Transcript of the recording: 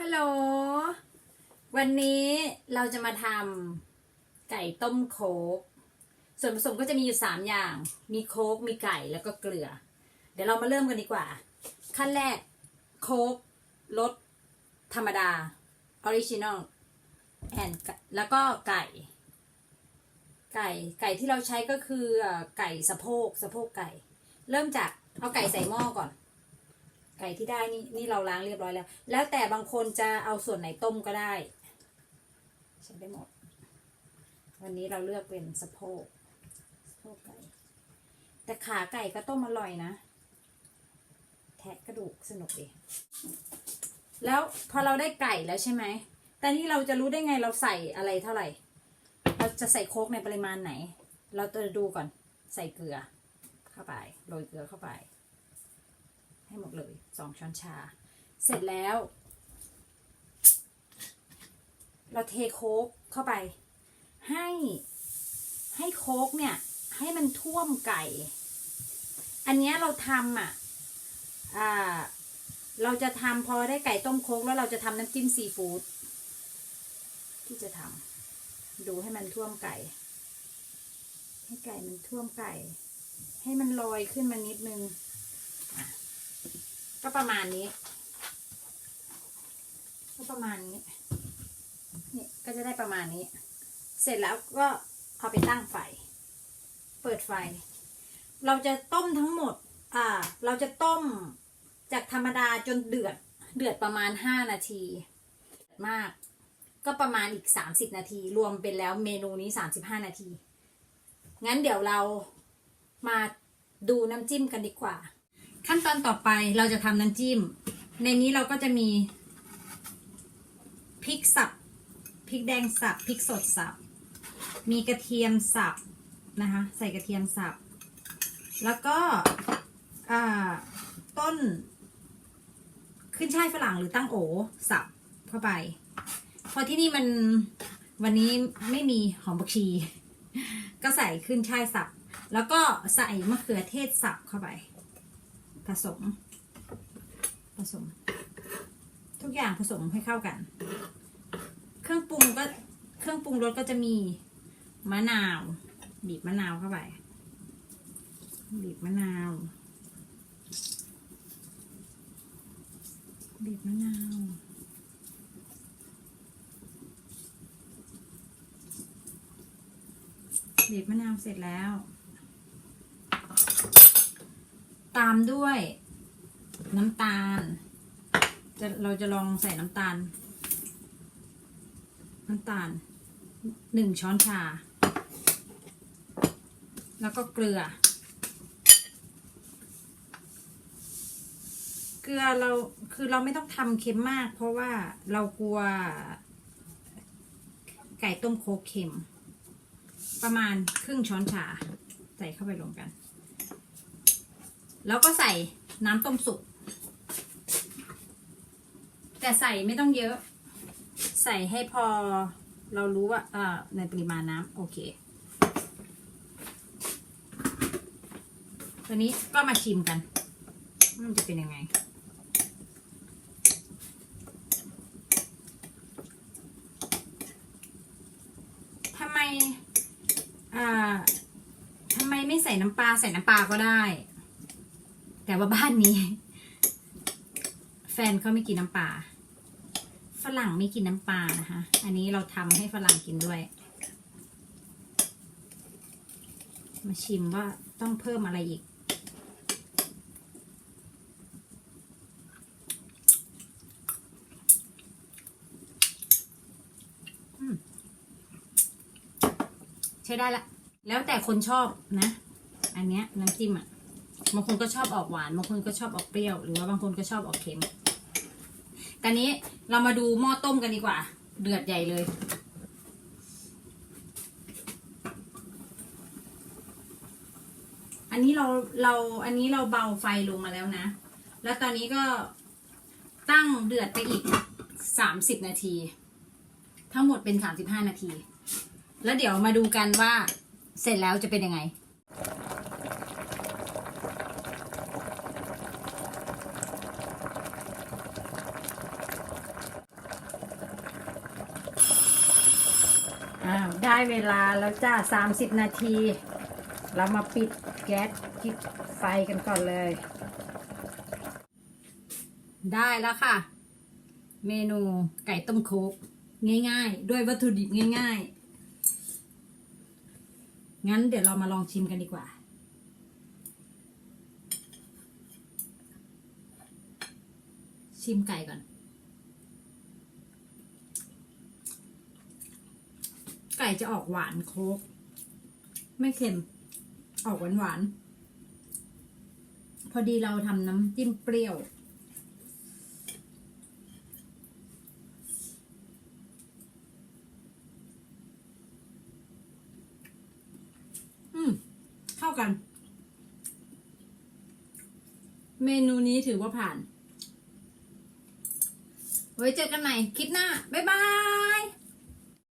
ฮัลโหล วันนี้เราจะมาทำไก่ต้มโคก ส่วนผสมก็จะมีอยู่สามอย่าง มีโคก มีไก่ แล้วก็เกลือ เดี๋ยวเรามาเริ่มกันดีกว่า ขั้นแรกโคกรสธรรมดา ออริจินอลแอนแล้วก็ไก่ ไก่ ไก่ที่เราใช้ก็คือไก่สะโพก สะโพกไก่ เริ่มจากเอาไก่ใส่หม้อก่อน ไก่ที่ได้นี่นี่เราล้างเรียบร้อยแล้ว แล้วแต่บางคนจะเอาส่วนไหนต้มก็ได้ใช้ได้หมด วันนี้เราเลือกเป็นสะโพกสะโพกไก่แต่ขาไก่ก็ต้มอร่อยนะ แทะกระดูกสนุกดีแล้วพอเราได้ไก่แล้วใช่ไหม แต่นี่เราจะรู้ได้ไงเราใส่อะไรเท่าไหร่ เราจะใส่โคกในปริมาณไหน เราจะดูก่อน ใส่เกลือเข้าไป โรยเกลือเข้าไป ให้หมดเลยสองช้อนชา เสร็จแล้ว เราเทโค้กเข้าไป ให้ให้โค้กเนี่ย ให้มันท่วมไก่ อันนี้เราทำอะอ่าเราจะทำพอได้ไก่ต้มโค้กแล้วเราจะทำน้ำจิ้มซีฟู้ดที่จะทำดูให้มันท่วมไก่ ให้ไก่มันท่วมไก่ ให้มันลอยขึ้นมานิดนึง ก็ประมาณนี้ ก็ประมาณนี้เนี่ยก็จะได้ประมาณนี้ เสร็จแล้วก็เอาไปตั้งไฟ เปิดไฟ เราจะต้มทั้งหมด อ่า เราจะต้มจากธรรมดาจนเดือด เดือดประมาณห้านาที มาก ก็ประมาณอีกสามสิบนาที รวมเป็นแล้วเมนูนี้สามสิบห้านาที งั้นเดี๋ยวเรามาดูน้ำจิ้มกันดีกว่า ขั้นตอนต่อไปเราจะทำน้ำจิ้ม ในนี้เราก็จะมีพริกสับพริกแดงสับพริกสดสับ มีกระเทียมสับนะคะ ใส่กระเทียมสับ แล้วก็ต้น ขึ้นช่ายฝรั่งหรือตั้งโอสับเข้าไป พอที่นี่มันวันนี้ไม่มีหอมบักชี ก็ใส่ขึ้นช่ายสับ แล้วก็ใส่มะเขือเทศสับเข้าไป ผสม ผสม ทุกอย่างผสมให้เข้ากัน เครื่องปรุงก็เครื่องปรุงรสก็จะมีมะนาว บีบมะนาวเข้าไป บีบมะนาว บีบมะนาว บีบมะนาวเสร็จแล้ว ตามด้วยน้ำตาล จะเราจะลองใส่น้ำตาล น้ำตาลหนึ่งช้อนชา แล้วก็เกลือ เกลือเราคือเราไม่ต้องทำเค็มมาก เพราะว่าเรากลัว ไก่ต้มโคกเค็ม ประมาณครึ่งช้อนชา ใส่เข้าไปรวมกัน แล้วก็ใส่น้ำต้มสุก แต่ใส่ไม่ต้องเยอะ ใส่ให้พอเรารู้ว่าในปริมาณน้ำโอเคตอนนี้ก็มาชิมกัน มันจะเป็นยังไง ทำไม อ่า ทำไมไม่ใส่น้ำปลา ใส่น้ำปลาก็ได้ แต่ว่าบ้านนี้ แฟนเขาไม่กินน้ำปลาฝรั่งไม่กินน้ำปลานะคะ อันนี้เราทำให้ฝรั่งกินด้วย มาชิมว่าต้องเพิ่มอะไรอีก ใช้ได้ละ แล้วแต่คนชอบนะ อันเนี้ยน้ำจิ้มอะ บางคนก็ชอบออกหวาน บางคนก็ชอบออกเปรี้ยว หรือว่าบางคนก็ชอบออกเค็มแต่นี้เรามาดูหม้อต้มกันดีกว่า เดือดใหญ่เลย อันนี้เราเราอันนี้เราเบาไฟลงมาแล้วนะ แล้วตอนนี้ก็ตั้งเดือดไปอีกสามสิบนาที ทั้งหมดเป็นสามสิบห้านาที แล้วเดี๋ยวมาดูกันว่าเสร็จแล้วจะเป็นยังไง ต อ้าว ได้เวลาแล้วจ้าสามสิบนาที เรามาปิดแก๊สปิดไฟกันก่อนเลย ได้แล้วค่ะ เมนูไก่ต้มโคกง่ายๆ ด้วยวัตถุดิบง่ายๆ งั้นเดี๋ยวเรามาลองชิมกันดีกว่าชิมไก่ก่อน ก่จะออกหวานโคกไม่เค็ม ออกหวานหวานๆพอดีเราทำน้ำจิ้มเปรี้ยวอืมเข้ากัน เมนูนี้ถือว่าผ่าน ไว้เจอกันใหม่คลิปหน้า บ๊ายบาย